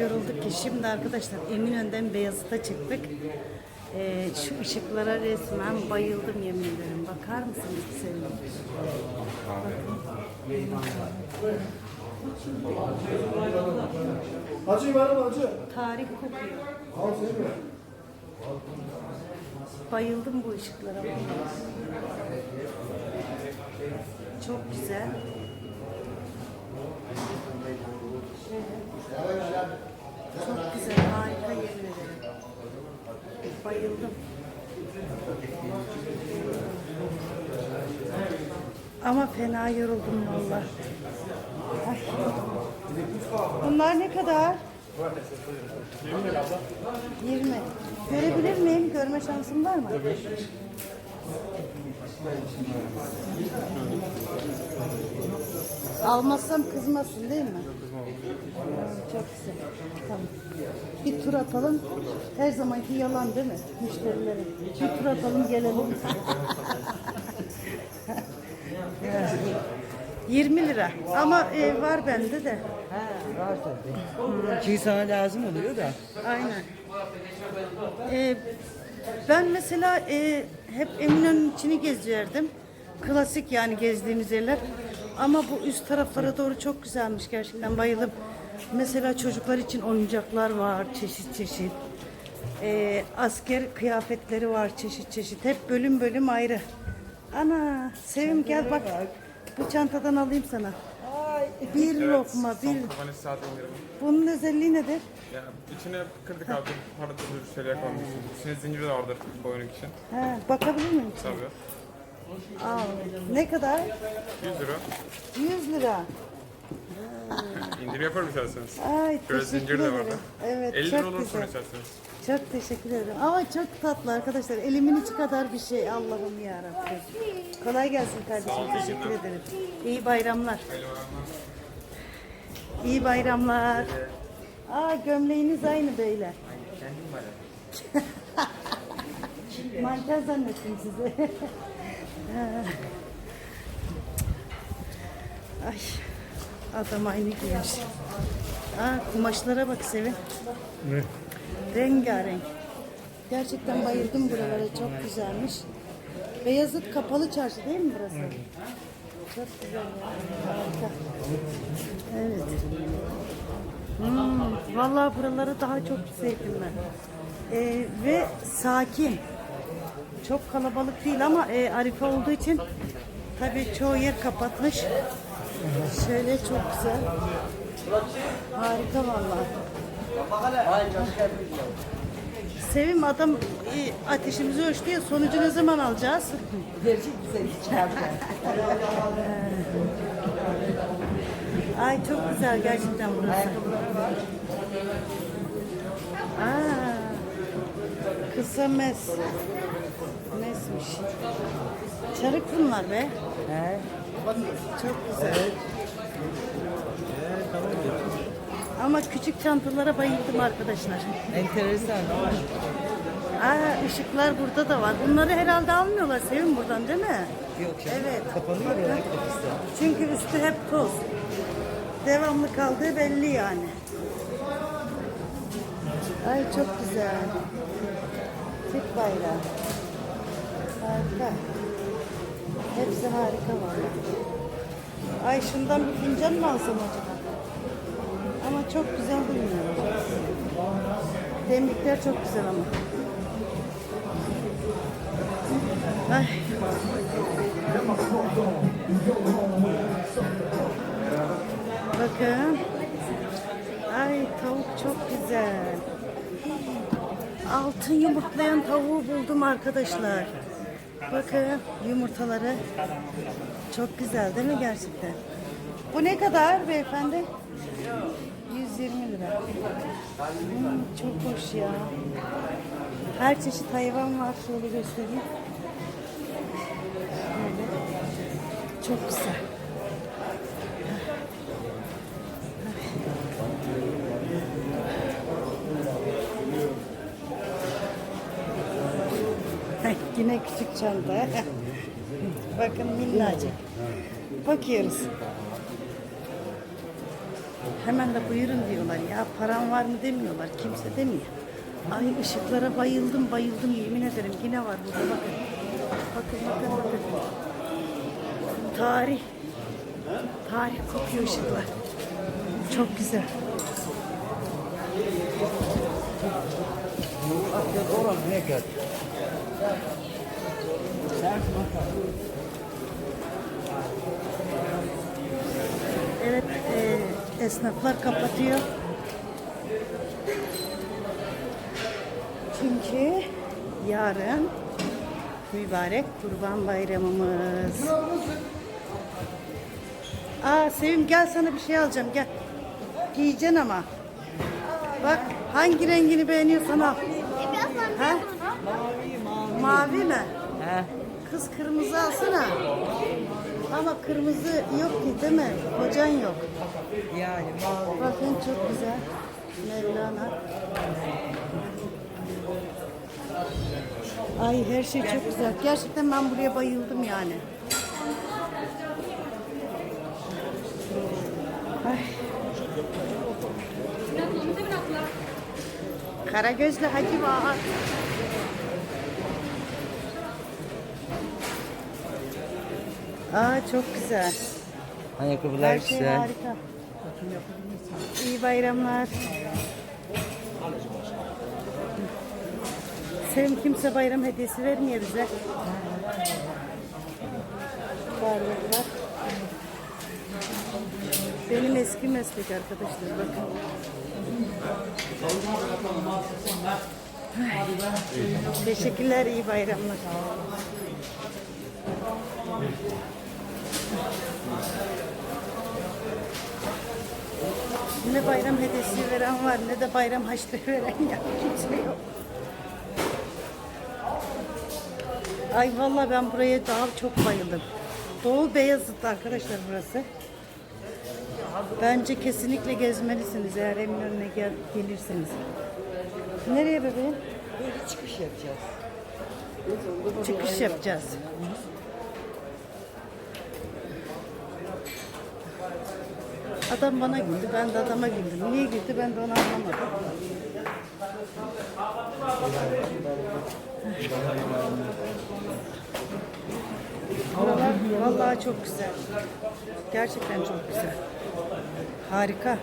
yorulduk ki şimdi arkadaşlar Eminönü'nden Beyazıt'a çıktık. Ee, şu ışıklara resmen bayıldım yemin ederim. Bakar mısınız sevgili? Acı var mı acı? Tarih kokuyor. Al seni? Bayıldım bu ışıklara. Çok güzel. Çok güzel, harika yemin ederim. Bayıldım. Ama fena yoruldum valla. Bunlar ne kadar? 20. Görebilir miyim? Görme şansım var mı? Almazsam kızmasın değil mi? Çok güzel. Tamam. Bir tur atalım. Her zamanki yalan değil mi? Müşterilere. Bir tur atalım gelelim. 20 lira. Ama e, var bende de. Ha, var tabii. Çünkü sana lazım oluyor da. Aynen. Ee, ben mesela e, hep Eminönü'nün içini gezerdim. Klasik yani gezdiğimiz yerler. Ama bu üst taraflara doğru çok güzelmiş gerçekten bayıldım. Mesela çocuklar için oyuncaklar var çeşit çeşit. Ee, asker kıyafetleri var çeşit çeşit. Hep bölüm bölüm ayrı. Ana Sevim gel bak. Bu çantadan alayım sana. Bir lokma bir. Saat. Bunun özelliği nedir? Ya içine kırdık abi. Para türlü şeyler koymuşuz. İçine zincir de vardır boyunluk için. He, bakabilir miyim? Tabii. Aa, ne kadar? 100 lira. 100 lira. İndirim yaparım isterseniz. Ay teşekkür zincir de ederim. vardı. Evet 50 lira çok olur sonra güzel. isterseniz. Çok teşekkür ederim. Ama çok tatlı arkadaşlar. Elimin içi kadar bir şey. Allah'ım ya Kolay gelsin kardeşim. teşekkür ederim. İyi bayramlar. İyi bayramlar. Aa gömleğiniz aynı böyle. Manken zannettim sizi. Ay adam aynı giymiş. Aa kumaşlara bak Sevin. Ne? Rengarenk. Gerçekten bayıldım buralara. Çok güzelmiş. Beyazıt kapalı çarşı değil mi burası? Çok güzel. Harika. Evet. Hmm, vallahi buraları daha çok sevdim ben. Ee, ve sakin. Çok kalabalık değil ama e, Arife olduğu için tabii çoğu yer kapatmış. Şöyle çok güzel. Harika vallahi. Sevim adam e, ateşimizi ölçtü ya sonucu ne zaman alacağız? Gerçek güzel. Ay çok güzel gerçekten burası. Aa, kısa mes. Mesmiş. Çarık bunlar be. He. Çok güzel. Ama küçük çantalara bayıldım arkadaşlar. Enteresan. Aa, ışıklar burada da var. Bunları herhalde almıyorlar Sevim buradan değil mi? Yok canım. Evet. Kapanıyor ya kapısı. Çünkü üstü hep toz. Devamlı kaldığı belli yani. Ay çok güzel. Türk bayrağı. Harika. Hepsi harika var. Ay şundan bir fincan mı alsam acaba? Ama çok güzel durmuyor. Demlikler çok güzel ama. Ay. Bakın. Ay tavuk çok güzel. Altın yumurtlayan tavuğu buldum arkadaşlar. Bakın yumurtaları. Çok güzel değil mi gerçekten? Bu ne kadar beyefendi? 120 lira. Hmm, çok hoş ya. Her çeşit hayvan var. Şöyle göstereyim. Böyle. Çok güzel. Yine küçük çanta. Bakın minnacık. Bakıyoruz. Hemen de buyurun diyorlar. Ya param var mı demiyorlar. Kimse demiyor. Ay ışıklara bayıldım bayıldım yemin ederim. Yine var burada bakın. Bakın bakın bakın. Tarih. Tarih kokuyor ışıklar. Çok güzel. Oran ne kadar? Evet, e, esnaflar kapatıyor. Çünkü yarın mübarek Kurban Bayramımız. Aa Sevim gel sana bir şey alacağım gel. Giyeceksin ama. Bak hangi rengini beğeniyorsan al. Ha? Mavi mi? He. Kız kırmızı alsana. Ama kırmızı yok ki değil mi? Kocan yok. Yani mavi. Bakın çok güzel. Mevlana. Ay her şey çok güzel. Gerçekten ben buraya bayıldım yani. Ay. Karagözlü Hacı var. Aa çok güzel. Ayakkabılar Her şey güzel. harika. İyi bayramlar. Sevim kimse bayram hediyesi vermiyor bize. Barbeküler. Benim eski meslek arkadaşlar bakın. Teşekkürler, iyi bayramlar. Ne bayram hediyesi veren var ne de bayram haçlı veren ya kimse yok. Ay vallahi ben buraya daha çok bayıldım. Doğu Beyazıt arkadaşlar burası. Bence kesinlikle gezmelisiniz eğer Eminönü'ne gel, gelirseniz. Nereye bebeğim? Böyle çıkış yapacağız. Çıkış yapacağız. Adam bana güldü, ben de adama güldüm. Niye güldü ben de onu anlamadım. Buralar vallahi çok güzel. Gerçekten çok güzel. Harika.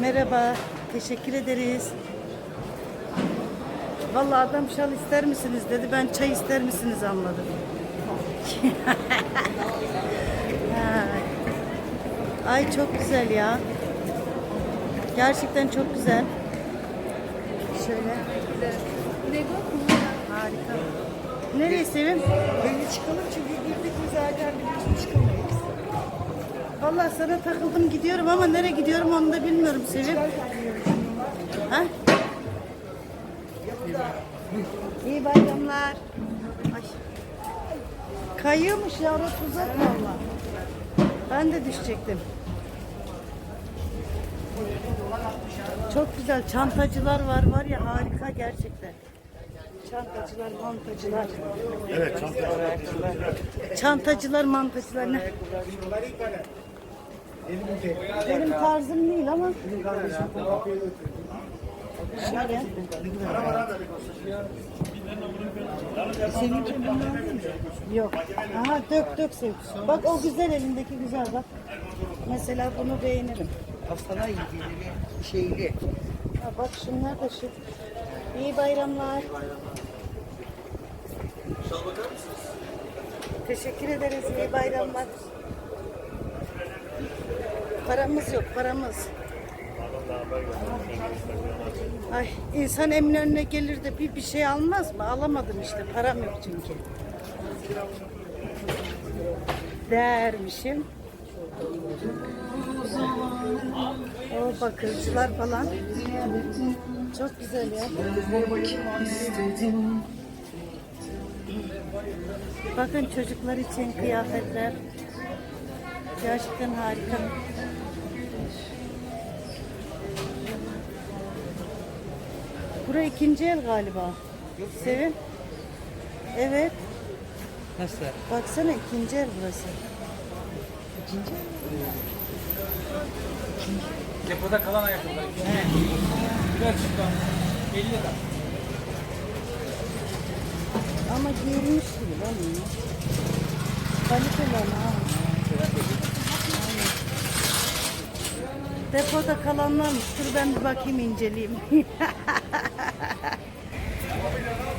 Merhaba. Teşekkür ederiz. Vallahi adam şal ister misiniz dedi. Ben çay ister misiniz anladım. Ay. Çok güzel ya. Gerçekten çok güzel. Şöyle. Harika. Nereye Sevim? Böyle çıkalım çünkü girdik mi zaten biliyorsun çıkamayız. Vallahi sana takıldım gidiyorum ama nereye gidiyorum onu da bilmiyorum Sevim. Ha? İyi bayramlar. Ay. Kayıyormuş ya orası uzak valla. Ben de düşecektim. Çok güzel çantacılar var var ya harika gerçekten. Çantacılar, mantacılar. Evet çantacılar. Çantacılar, mantacılar ne? Benim tarzım değil ama. Şöyle. Seninki bunlar değil mi? Yok. Aha dök dök sev. Bak o güzel elindeki güzel bak. Mesela bunu beğenirim. İlgili bir şeyli. Ha, bak şunlar da şu. İyi bayramlar. Teşekkür ederiz. İyi bayramlar. Paramız yok, paramız. Ay, insan Eminönü'ne gelir de bir bir şey almaz mı? Alamadım işte, param yok çünkü. Dermişim. O bakırcılar falan. Çok güzel ya. Bakın çocuklar için kıyafetler. Gerçekten harika. Burası ikinci el galiba. Sevin. Evet. Nasıl? Baksana ikinci el burası. İkinci. Depoda kalan ayakkabılar. Biraz çıktı. 50 lira. Ama giyilmiş gibi lan bunu. Kaliteli ama ha. Depoda kalanlarmış. Dur ben bir bakayım inceleyeyim.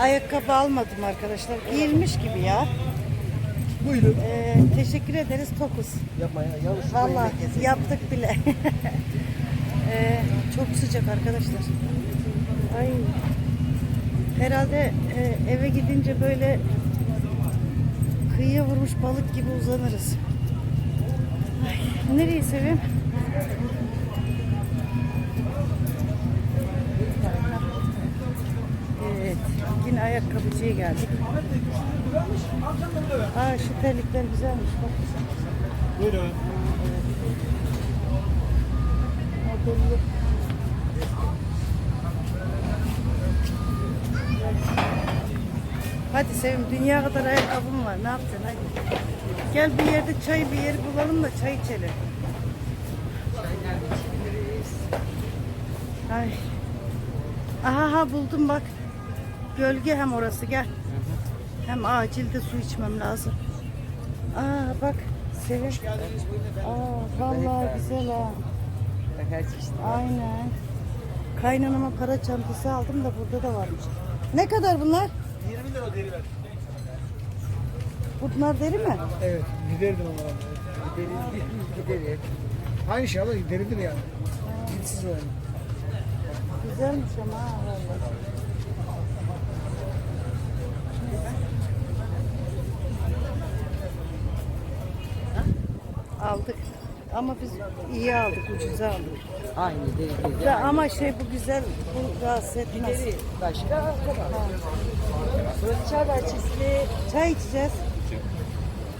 Ayakkabı almadım arkadaşlar. Giyilmiş gibi ya. Buyurun. Ee, teşekkür ederiz Tokuz. Yapma ya. Yalnız Vallahi yaptık bile. Ee, çok sıcak arkadaşlar. Ay. Herhalde e, eve gidince böyle kıyıya vurmuş balık gibi uzanırız. Ay, nereyi seveyim? Evet, yine ayakkabıcıya geldik. Aa şu terlikler güzelmiş bak. Buyurun. Hadi Sevim dünya kadar ayakkabım var. Ne yapacaksın hadi. Gel bir yerde çay bir yeri bulalım da çay içelim. Ay. Aha ha buldum bak. Gölge hem orası gel. Hem acilde su içmem lazım. Aa bak Sevim. Aa vallahi güzel ha. Çeşit. Aynen. Kaynanama para çantası aldım da burada da varmış. Ne kadar bunlar? 20 lira deri ver. Bunlar deri mi? Evet, giderdin onlara. Gideriz, gideriz. Aynı şey ama gideridir yani. Gidsiz yani. Güzelmiş ama ha vallahi. Aldık. Ama biz iyi aldık, ucuza aldık. Aynı deri. Ya ama şey bu güzel, bu rahatsız etmez. Başka. Tamam. Burası çay bahçesi. Çay içeceğiz.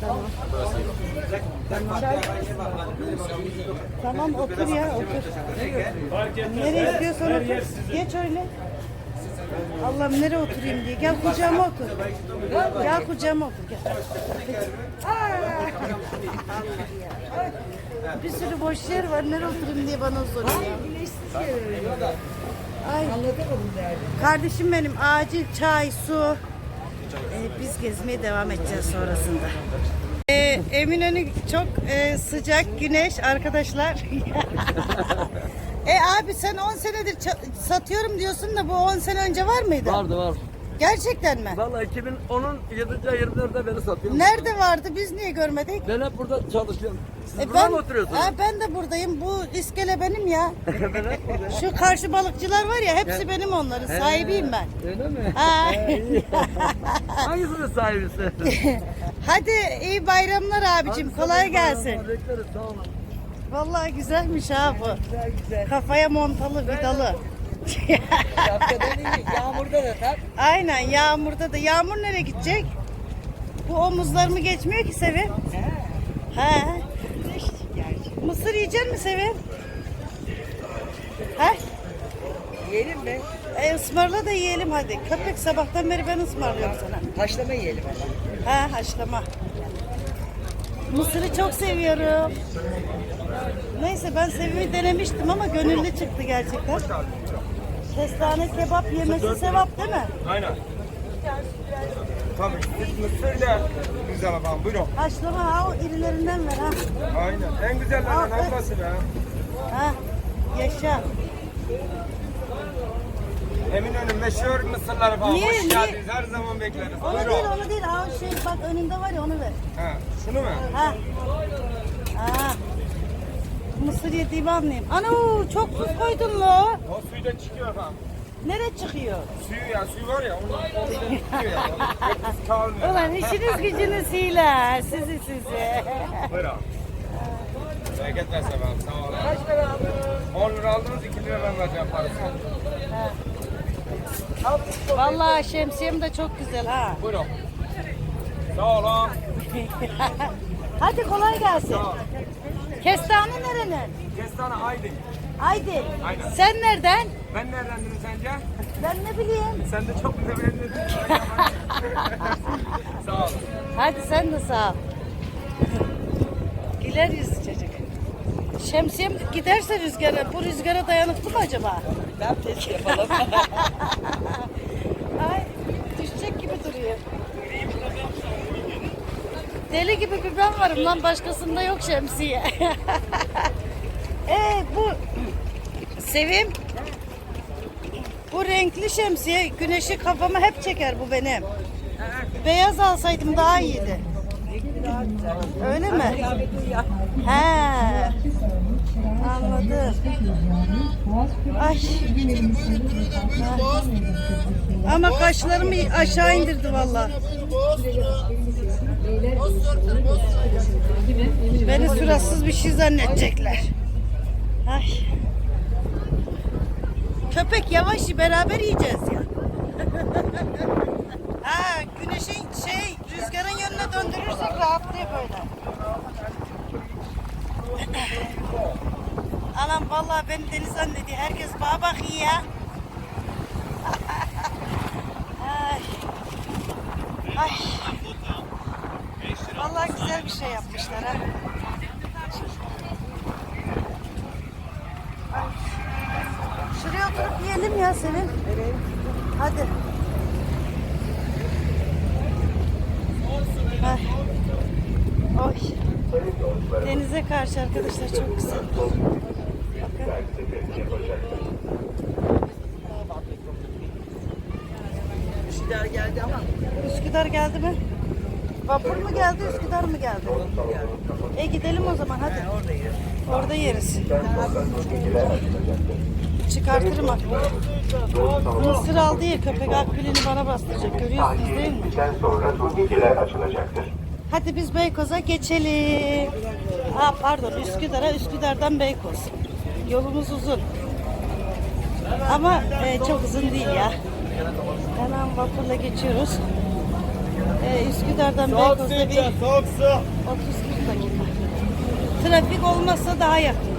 Tamam. Çay. Tamam otur ya otur. Nereye istiyorsan otur. Geç öyle. Allah'ım nereye oturayım diye. Gel kucağıma otur. Gel kucağıma otur gel. Aa! Bir sürü boş yer var. Nereye oturayım diye bana soruyor. Ay. Anlatamadım yani. Kardeşim benim acil çay, su. Ee, biz gezmeye devam edeceğiz sonrasında. Ee, Eminönü çok e, sıcak, güneş arkadaşlar. e abi sen 10 senedir satıyorum diyorsun da bu 10 sene önce var mıydı? Vardı var. Gerçekten mi? Vallahi 2010'un 7. ay 24'de beni satıyorum. Nerede vardı? Biz niye görmedik? Ben hep burada çalışıyorum. Siz E, burada mı oturuyorsunuz? Ha, ben de buradayım. Bu iskele benim ya. Şu karşı balıkçılar var ya hepsi benim onların. Sahibiyim ben. Öyle mi? Ha. Hangisinin sahibisi? Hadi iyi bayramlar abicim. Kolay gelsin. Bekleriz sağ olun. Vallahi güzelmiş ha bu. Güzel güzel. Kafaya montalı vidalı. Şapkadan iyi. Yağmurda da tak. Aynen yağmurda da. Yağmur nereye gidecek? Bu omuzlarımı geçmiyor ki Sevim. He. Mısır yiyecek mi Sevim? He? Yiyelim mi? E, ısmarla da yiyelim hadi. Köpek sabahtan beri ben ısmarlıyorum sana. Haşlama yiyelim ama. Ha haşlama. Mısırı çok seviyorum. Neyse ben Sevim'i denemiştim ama gönüllü çıktı gerçekten. Kestane kebap yemesi sevap değil mi? Aynen. Tabii. Mısır da güzel efendim. Buyurun. Haşlama ha o irilerinden ver ha. Aynen. En güzellerinden Al, hangisi be? Ha yaşa. Eminönü meşhur mısırlar falan. Niye, Hoş niye? geldiniz. Her zaman bekleriz. Onu Buyurun. değil onu değil. Ha o şey bak önünde var ya onu ver. Ha, şunu mu? Ha. Ha. Mısır yediğimi anlayayım. Ana çok tuz koydun mu? O suyu da çıkıyor efendim. Nereye çıkıyor? Suyu ya, suyu var ya, onu onu çıkıyor ya. Hepsi kalmıyor. Ulan işiniz gücünüz hile. Sizi sizi. Buyurun. Bereket versin efendim. Sağ olun. Kaç lira aldınız? 10 lira aldınız, 2 lira ben vereceğim parasını. Vallahi şemsiyem de çok güzel ha. Buyurun. Sağ olun. Hadi kolay gelsin. Kestane nerenin? Kestane Aydın. Haydi. Aynen. Sen nereden? Ben neredendim sence? Ben ne bileyim. Sen de çok mütevellisin. Sağ ol. Hadi sen de sağ ol. Güler yüzlü çocuk. Şemsiyem giderse rüzgara, bu rüzgara dayanıklı mı acaba? Ben test yapalım. Ay düşecek gibi duruyor. Deli gibi bir ben varım lan başkasında yok şemsiye. e bu Sevim bu renkli şemsiye güneşi kafama hep çeker bu benim. Beyaz alsaydım daha iyiydi. Öyle mi? He. Anladım. Ay. Ama kaşlarımı aşağı indirdi valla. Beni suratsız bir şey zannedecekler. Ay. Köpek yavaş beraber yiyeceğiz ya. ha, güneşin şey rüzgarın yönüne döndürürsek rahatlıyor böyle. Anam vallahi beni deli zannediyor. Herkes bana bakıyor ya. Ay. Vallahi güzel bir şey yapmışlar ha. Ay. Şuraya oturup yiyelim ya Sevim. Hadi. Ay. Oy. Denize karşı arkadaşlar çok güzel. Üsküdar geldi ama. Üsküdar geldi mi? Vapur mu geldi, Üsküdar mı geldi? E gidelim o zaman hadi. Orada yeriz. Orada yeriz. Çıkartırım akbilini. Mısır aldı ya köpek akbilini bana bastıracak. Görüyorsunuz değil mi? sonra turnikiler açılacaktır. Hadi biz Beykoz'a geçelim. Aa, pardon Üsküdar'a, Üsküdar'dan Beykoz. Yolumuz uzun. Ama e, çok uzun değil ya. Hemen vapurla geçiyoruz. E, Üsküdar'dan Beykoz'da bir 30-40 dakika. Trafik olmazsa daha yakın.